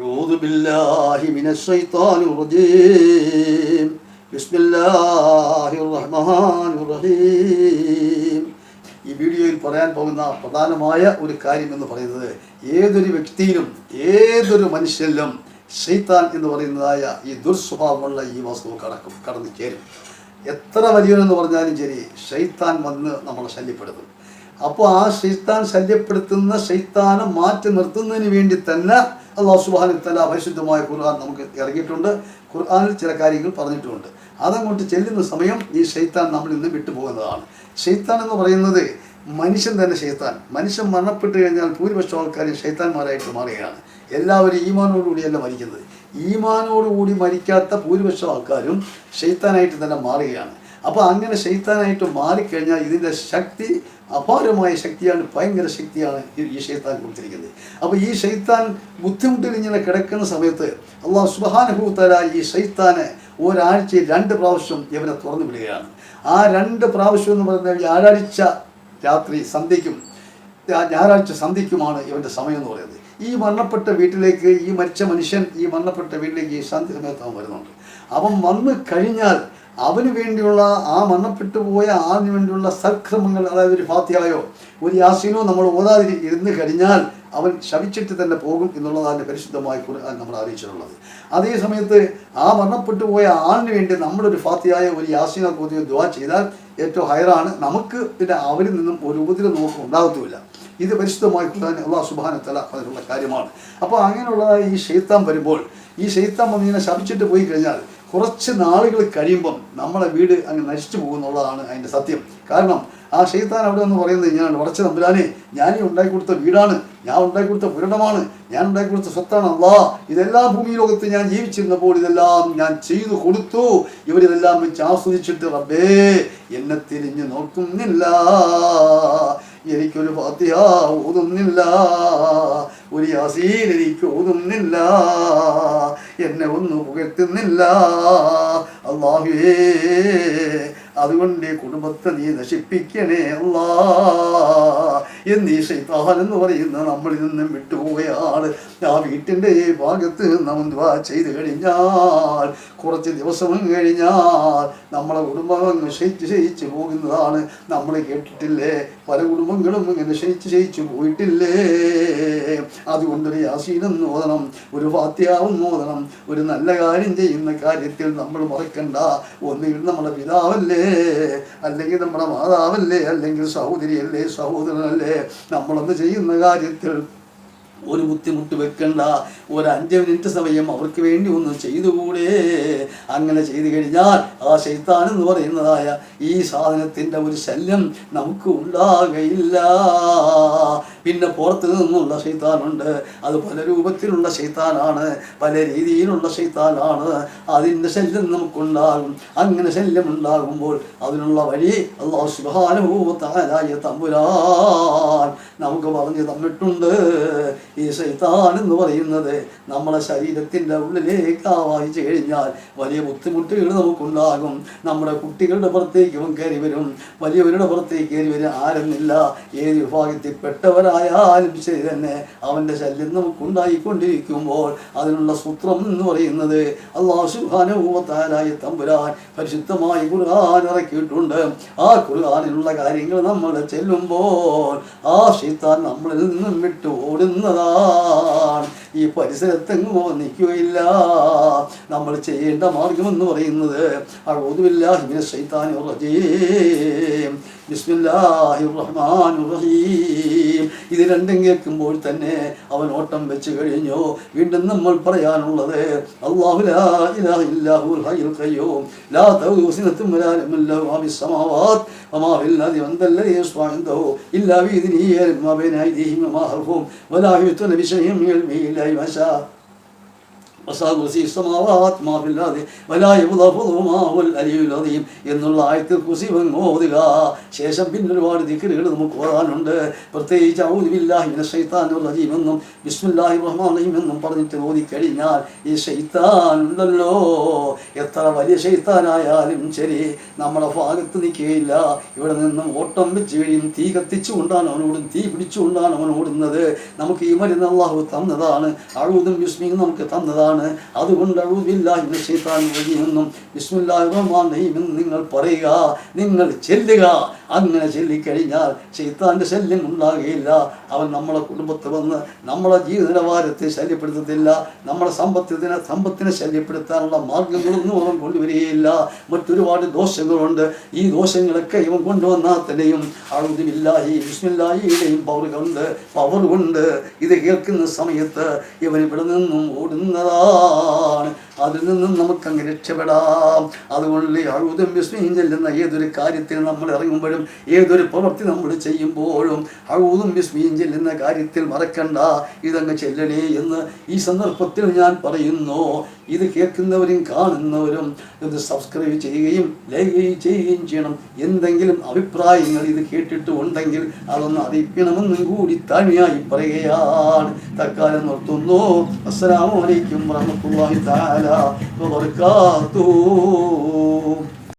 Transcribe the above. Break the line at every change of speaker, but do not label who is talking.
أعوذ بالله من الشيطان الرجيم بسم الله الرحمن الرحيم ഈ വീഡിയോയിൽ പറയാൻ പോകുന്ന പ്രധാനമായ ഒരു കാര്യം എന്ന് പറയുന്നത് ഏതൊരു വ്യക്തിയിലും ഏതൊരു മനുഷ്യനിലും ഷെയ്ത്താൻ എന്ന് പറയുന്നതായ ഈ ദുർസ്വഭാവമുള്ള ഈ വസ്തു കടക്കും കടന്നു ചേരും എത്ര വലിയവനെന്ന് പറഞ്ഞാലും ശരി ഷെയ്ത്താൻ വന്ന് നമ്മളെ ശല്യപ്പെടുത്തും അപ്പോൾ ആ ഷെയ്ത്താൻ ശല്യപ്പെടുത്തുന്ന ഷെയ്ത്താനെ മാറ്റി നിർത്തുന്നതിന് വേണ്ടി തന്നെ അള്ളാഹു സുബാനു തല പരിശുദ്ധമായ ഖുർആൻ നമുക്ക് ഇറങ്ങിയിട്ടുണ്ട് ഖുർആനിൽ ചില കാര്യങ്ങൾ പറഞ്ഞിട്ടുമുണ്ട് അതങ്ങോട്ട് ചെല്ലുന്ന സമയം ഈ ഷെയ്ത്താൻ നമ്മളിൽ നിന്ന് വിട്ടുപോകുന്നതാണ്. ഷെയ്ത്താൻ എന്ന് പറയുന്നത് മനുഷ്യൻ തന്നെ ഷെയ്ത്താൻ മനുഷ്യൻ മരണപ്പെട്ട് കഴിഞ്ഞാൽ ഭൂരിപക്ഷം ആൾക്കാരും ഷെയ്ത്താന്മാരായിട്ട് മാറുകയാണ്. എല്ലാവരും ഈമാനോടുകൂടിയല്ല മരിക്കുന്നത്. ഈമാനോടുകൂടി മരിക്കാത്ത ഭൂരിപക്ഷം ആൾക്കാരും ഷെയ്ത്താനായിട്ട് തന്നെ മാറുകയാണ്. അപ്പോൾ അങ്ങനെ ഷെയ്ത്താനായിട്ട് മാറിക്കഴിഞ്ഞാൽ ഇതിന്റെ ശക്തി അപാരമായ ശക്തിയാണ് ഭയങ്കര ശക്തിയാണ് ഈ- ഷെയ്ത്താൻ കൊടുത്തിരിക്കുന്നത്. അപ്പോൾ ഈ ഷെയ്ത്താൻ ബുദ്ധിമുട്ടിൽ ഇങ്ങനെ കിടക്കുന്ന സമയത്ത് അള്ളാഹു സുബാനുഭൂത്തല ഈ ഷെയ്ത്താനെ ഒരാഴ്ചയിൽ രണ്ട് പ്രാവശ്യം ഇവനെ തുറന്നു വിടുകയാണ്. ആ രണ്ട് പ്രാവശ്യം എന്ന് പറഞ്ഞാൽ വ്യാഴാഴ്ച രാത്രി സന്ധ്യയ്ക്കും ഞായറാഴ്ച സന്ധ്യയ്ക്കുമാണ് ഇവന്റെ സമയം എന്ന് പറയുന്നത്. ഈ മരണപ്പെട്ട വീട്ടിലേക്ക് ഈ മരിച്ച മനുഷ്യൻ ഈ മരണപ്പെട്ട വീട്ടിലേക്ക് ഈ സന്ധ്യ സമയത്ത് അവൻ വരുന്നുണ്ട്. അവൻ വന്നു കഴിഞ്ഞാൽ അവന് വേണ്ടിയുള്ള ആ മണ്ണപ്പെട്ടു പോയ ആളിന് വേണ്ടിയുള്ള സൽക്രമങ്ങൾ അതായത് ഒരു ഫാത്തിയായോ ഒരു യാസീനോ നമ്മൾ ഓതാതി ഇരുന്ന് കഴിഞ്ഞാൽ അവൻ ശവിച്ചിട്ട് തന്നെ പോകും എന്നുള്ളതാണ് പരിശുദ്ധമായ ഖുർആൻ നമ്മൾ അറിയിച്ചിട്ടുള്ളത്. അതേ സമയത്ത് ആ മരണപ്പെട്ടു പോയ ആളിന് വേണ്ടി നമ്മളൊരു ഫാത്തിയായ ഒരു യാസീന കോതിയോ ദ്വാ ചെയ്താൽ ഏറ്റവും ഹയറാണ് നമുക്ക് പിന്നെ അവരിൽ നിന്നും ഒരു ഉപദ്രവം നമുക്ക് ഉണ്ടാകത്തുമില്ല. ഇത് പരിശുദ്ധമായി ഖുർആൻ സുബാന തല അതിനുള്ള കാര്യമാണ്. അപ്പോൾ അങ്ങനെയുള്ള ഈ ഷെയ്ത്താൻ വരുമ്പോൾ ഈ ഷെയ്ത്താൻ വന്ന് ഇങ്ങനെ ശപിച്ചിട്ട് പോയി കഴിഞ്ഞാൽ കുറച്ച് നാളുകൾ കഴിയുമ്പം നമ്മളെ വീട് അങ്ങ് നശിച്ചു പോകുന്നുള്ളതാണ് അതിന്റെ സത്യം. കാരണം ആ ഷെയ്ത്താൻ അവിടെ എന്ന് പറയുന്നത് ഞാൻ ഉറച്ച നമ്പുരാനെ ഞാൻ ഈ ഉണ്ടാക്കി കൊടുത്ത വീടാണ്. ഞാൻ ഉണ്ടാക്കി കൊടുത്ത പുരണമാണ് ഞാൻ ഉണ്ടാക്കി കൊടുത്ത സ്വത്താണ് അല്ലാ ഇതെല്ലാം ഭൂമി ലോകത്ത് ഞാൻ ജീവിച്ചിരുന്നപ്പോൾ ഇതെല്ലാം ഞാൻ ചെയ്തു കൊടുത്തു. ഇവരിതെല്ലാം വെച്ച് ആസ്വദിച്ചിട്ട് റബ്ബേ എന്നെ തിരിഞ്ഞു നോക്കുന്നില്ല. എനിക്കൊരു ഫാത്തിഹ ഓതുന്നില്ല ഒരു യാസീൻ എനിക്ക് ഓതുന്നില്ല എന്നെ ഒന്നു പുകഴ്ത്തുന്നില്ല. അള്ളാഹുവേ അതുകൊണ്ട് കുടുംബത്തെ നീ നശിപ്പിക്കണേ അല്ലാ എന്നീ ശൈത്താൻ എന്ന് പറയുന്ന നമ്മളിൽ നിന്നും വിട്ടുപോവുകയാണ്. ആ വീട്ടിന്റെ ഭാഗത്ത് നമ്മൾ ദ്വാ ചെയ്ത് കഴിഞ്ഞാൽ കുറച്ച് ദിവസം കഴിഞ്ഞാൽ നമ്മളെ കുടുംബം ശയിച്ച് ക്ഷയിച്ച് പോകുന്നതാണ്. നമ്മൾ കേട്ടിട്ടില്ലേ? പല കുടുംബങ്ങളും ഇങ്ങനെ ക്ഷയിച്ച് ശയിച്ചു പോയിട്ടില്ലേ? അതുകൊണ്ടൊരു യാസീനം ഓതണം ഒരു ഫാത്യാവും ഓതണം ഒരു നല്ല കാര്യം ചെയ്യുന്ന കാര്യത്തിൽ നമ്മൾ മറക്കണ്ട. ഒന്നുകിൽ നമ്മുടെ പിതാവല്ലേ അല്ലെങ്കിൽ നമ്മുടെ മാതാവല്ലേ അല്ലെങ്കിൽ സഹോദരിയല്ലേ സഹോദരനല്ലേ നമ്മളൊന്ന് ചെയ്യുന്ന കാര്യത്തിൽ ഒരു ബുദ്ധിമുട്ട് വെക്കണ്ട. ഒരു അഞ്ച് മിനിറ്റ് സമയം അവർക്ക് വേണ്ടി ഒന്ന് ചെയ്തുകൂടെ. അങ്ങനെ ചെയ്തു കഴിഞ്ഞാൽ ആ ശൈത്താൻ എന്ന് പറയുന്നതായ ഈ സാധനത്തിന്റെ ഒരു ശല്യം നമുക്ക് ഉണ്ടാകയില്ല. പിന്നെ പുറത്ത് നിന്നുള്ള ശൈത്താനുണ്ട്. അത് പല രൂപത്തിലുള്ള ശൈത്താനാണ്. പല രീതിയിലുള്ള ശൈത്താനാണ്. അതിന്റെ ശല്യം നമുക്കുണ്ടാകും. അങ്ങനെ ശല്യം ഉണ്ടാകുമ്പോൾ അതിനുള്ള വഴി അള്ളാഹു സുബാനുഭൂത്തായ തമ്പുരാൻ നമുക്ക് പറഞ്ഞു തന്നിട്ടുണ്ട്. ഈ ശൈത്താൻ എന്ന് പറയുന്നത് നമ്മളെ ശരീരത്തിന്റെ ഉള്ളിലേക്ക് ആവാഹിച്ചു കഴിഞ്ഞാൽ വലിയ ബുദ്ധിമുട്ടുകൾ നമുക്കുണ്ടാകും. നമ്മുടെ കുട്ടികളുടെ പുറത്തേക്കും കയറി വരും. വലിയവരുടെ പുറത്തേക്ക് കയറി വരും ആരെന്നില്ല ഏത് വിഭാഗത്തിൽപ്പെട്ടവരായാലും ശരി തന്നെ അവന്റെ ശല്യം നമുക്കുണ്ടായിക്കൊണ്ടിരിക്കുമ്പോൾ അതിനുള്ള സൂത്രം എന്ന് പറയുന്നത് അള്ളാഹു സുഹാനുഭൂത്താലായ തമ്പുരാൻ പരിശുദ്ധമായി ഖുർആൻ ഇറക്കിയിട്ടുണ്ട്. ആ ഖുർആനിലുള്ള കാര്യങ്ങൾ നമ്മൾ ചെല്ലുമ്പോൾ ആ ഷീത്താൻ നമ്മളിൽ നിന്നും വിട്ടു ഓടുന്നതാണ് ഈ പരിസരത്തെങ്ങോ നിൽക്കുകയില്ല. നമ്മൾ ചെയ്യേണ്ട മാർഗമെന്ന് പറയുന്നത് അഴുതുമില്ലാഹിമിനെ ശൈത്താനി റജീം റഹീം ഇത് രണ്ടും കേൾക്കുമ്പോൾ തന്നെ അവൻ ഓട്ടം വെച്ച് കഴിഞ്ഞു. വീണ്ടും നമ്മൾ പറയാനുള്ളത് അള്ളാഹു ലാ ഇലാഹ ഇല്ലാഹുൽ ഹയ്യുൽ ഖയ്യൂം. ലാ なりました。മാ ഫിൽ അർദി വലാ യബ്ദഫു മാ ഹുൽ അലിയുൽ എന്നുള്ള ആയത്തിൽ കുസി ഓതുക ശേഷം പിന്നെ ഒരുപാട് ദിക്റുകൾ നമുക്ക് ഓതാനുണ്ട്. പ്രത്യേകിച്ച് ഔദു ബില്ലാഹി മിനശ് ബിസ്മുല്ലാഹി റഹ്മാനിർ റഹീം എന്നും പറഞ്ഞിട്ട് ഓതി കഴിഞ്ഞാൽ ഈ ശൈത്താൻ ഉണ്ടല്ലോ. എത്ര വലിയ ശൈത്താനായാലും ശരി നമ്മളെ ഭാഗത്ത് നിൽക്കുകയില്ല. ഇവിടെ നിന്നും ഓട്ടം വെച്ച് കഴിയും. തീ കത്തിച്ചുകൊണ്ടാണ് അവനോടും തീ പിടിച്ചുകൊണ്ടാണ് അവനോടുന്നത് നമുക്ക് ഈ മരുന്ന് അള്ളാഹു തന്നതാണ്. അഴുതും വിസ്മിയും നമുക്ക് തന്നതാണ്. അതുകൊണ്ട് ശൈത്താനിർ റജീം എന്നും ബിസ്മില്ലാഹിർ റഹ്മാനിർ റഹീം എന്നും നിങ്ങൾ പറയുക. നിങ്ങൾ ചെല്ലുക. അങ്ങനെ ചൊല്ലിക്കഴിഞ്ഞാൽ ശൈത്താന്റെ ശല്യം ഉണ്ടാകുകയില്ല അവൻ നമ്മളെ കുടുംബത്തെ വന്ന് നമ്മളെ ജീവിത നിലവാരത്തെ ശല്യപ്പെടുത്തത്തില്ല. നമ്മളെ സമ്പത്തിനെ സമ്പത്തിനെ ശല്യപ്പെടുത്താനുള്ള മാർഗങ്ങളൊന്നും അവൻ കൊണ്ടുവരികയില്ല. മറ്റൊരുപാട് ദോഷങ്ങളുണ്ട്. ഈ ദോഷങ്ങളൊക്കെ ഇവൻ കൊണ്ടുവന്നാൽ തന്നെയും അഴുതില്ലാഹി വിസ്മില്ലാഹിയുടെയും പവർ കൊണ്ട് ഇത് കേൾക്കുന്ന സമയത്ത് ഇവൻ ഇവിടെ നിന്നും ഓടുന്നതാണ് അതിൽ നിന്നും നമുക്ക് അങ്ങ് രക്ഷപ്പെടാം. അതുകൊണ്ട് അഴുതും വിസ്മയും ചെല്ലുന്ന ഏതൊരു കാര്യത്തിൽ നമ്മൾ ഇറങ്ങുമ്പോഴും ഏതൊരു പ്രവൃത്തി നമ്മൾ ചെയ്യുമ്പോഴും അഴുതും വിസ്മയും ചെല്ലുന്ന കാര്യത്തിൽ മറക്കണ്ട. ഇതങ്ങ് ചെല്ലണേ എന്ന് ഈ സന്ദർഭത്തിൽ ഞാൻ പറയുന്നു. ഇത് കേൾക്കുന്നവരും കാണുന്നവരും ഇത് സബ്സ്ക്രൈബ് ചെയ്യുകയും ലൈക്ക് ചെയ്യുകയും ചെയ്യണം. എന്തെങ്കിലും അഭിപ്രായങ്ങൾ ഇത് കേട്ടിട്ട് ഉണ്ടെങ്കിൽ അതൊന്ന് അറിയിക്കണമെന്നും കൂടി തനിയായി പറയുകയാണ്. തക്കാലം നിർത്തുന്നു. അസ്സലാമലൈക്കും വറഹ്മത്തുള്ളാഹി തആല വബറകാതുഹു.